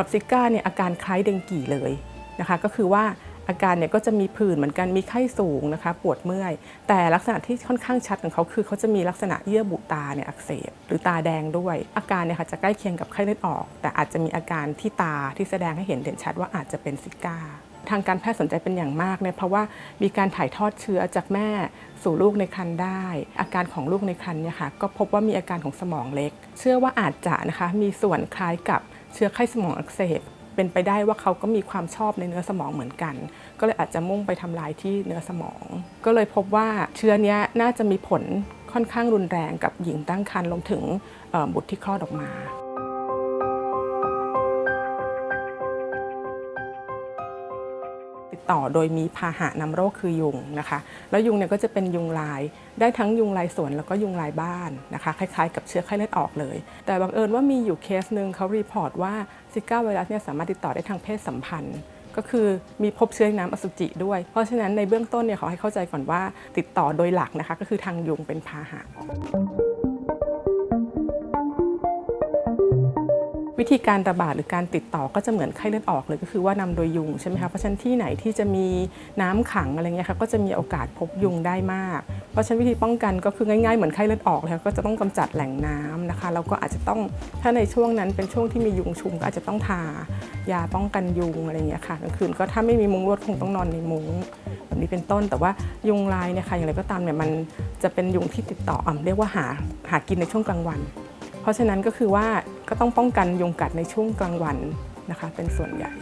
รับซิก้าเนี่ยอาการคล้ายเดงกีเลยนะคะก็คือว่าอาการเนี่ยก็จะมีผื่นเหมือนกันมีไข้สูงนะคะ ปวดเมื่อย แต่ลักษณะที่ค่อนข้างชัดของเขาคือเขาจะมีลักษณะเยื่อบุตาเนี่ยอักเสบหรือตาแดงด้วย อาการเนี่ยค่ะจะใกล้เคียงกับไข้เลือดออก แต่อาจจะมีอาการที่ตาที่แสดงให้เห็นเด่นชัดว่าอาจจะเป็นซิก้าทางการแพทย์สนใจเป็นอย่างมากเนี่ยเพราะว่ามีการถ่ายทอดเชื้อจากแม่สู่ลูกในครรภ์ได้ อาการของลูกในครรภ์เนี่ยค่ะก็พบว่ามีอาการของสมองเล็ก เชื่อว่าอาจจะนะคะมีส่วนคล้ายกับ เชื้อไข้สมองอักเสบเป็นไปได้ว่าเขาก็มีความชอบในเนื้อสมองเหมือนกัน ก็เลยอาจจะมุ่งไปทำลายที่เนื้อสมอง ก็เลยพบว่าเชื้อนี้น่าจะมีผลค่อนข้างรุนแรงกับหญิงตั้งครรภ์รวมถึงบุตรที่คลอดออกมา ติดต่อโดยมีพาหะนำโรคคือยุงนะคะ แล้วยุงเนี่ยก็จะเป็นยุงลาย ได้ทั้งยุงลายสวนแล้วก็ยุงลายบ้านนะคะ คล้ายๆ กับเชื้อไข้เลือดออกเลย แต่บังเอิญว่ามีอยู่เคสหนึ่งเขารีพอร์ตว่าซิก้าไวรัสเนี่ยสามารถติดต่อได้ทางเพศสัมพันธ์ก็คือมีพบเชื้อในน้ำอสุจิด้วย เพราะฉะนั้นในเบื้องต้นเนี่ยขอให้เข้าใจก่อนว่าติดต่อโดยหลักนะคะ ก็คือทางยุงเป็นพาหะ วิธีการระบาดหรือการติดต่อก็จะเหมือนไข้เลือดออกเลยก็คือว่านำโดยยุงใช่ไหมคะเพราะฉะนั้นที่ไหนที่จะมีน้ำขังอะไรเงี้ยค่ะก็จะมีโอกาสพบยุงได้มาก เพราะฉะนั้นวิธีป้องกันก็คือง่ายๆเหมือนไข้เลือดออกเลยก็จะต้องกำจัดแหล่งน้ำนะคะแล้วก็อาจจะต้องถ้าในช่วงนั้นเป็นช่วงที่มียุงชุมก็อาจจะต้องทายาป้องกันยุงอะไรเงี้ยค่ะกลางคืนก็ถ้าไม่มีมุ้งลวดคงต้องนอนในมุ้งแบบนี้เป็นต้น แต่ว่ายุงลายเนี่ยค่ะอย่างไรก็ตามเนี่ยมันจะเป็นยุงที่ติดต่ออะเรียกว่าหาหากินในช่วงกลางวัน เพราะฉะนั้นก็คือว่าก็ต้องป้องกันยุงกัดในช่วงกลางวันนะคะ เป็นส่วนใหญ่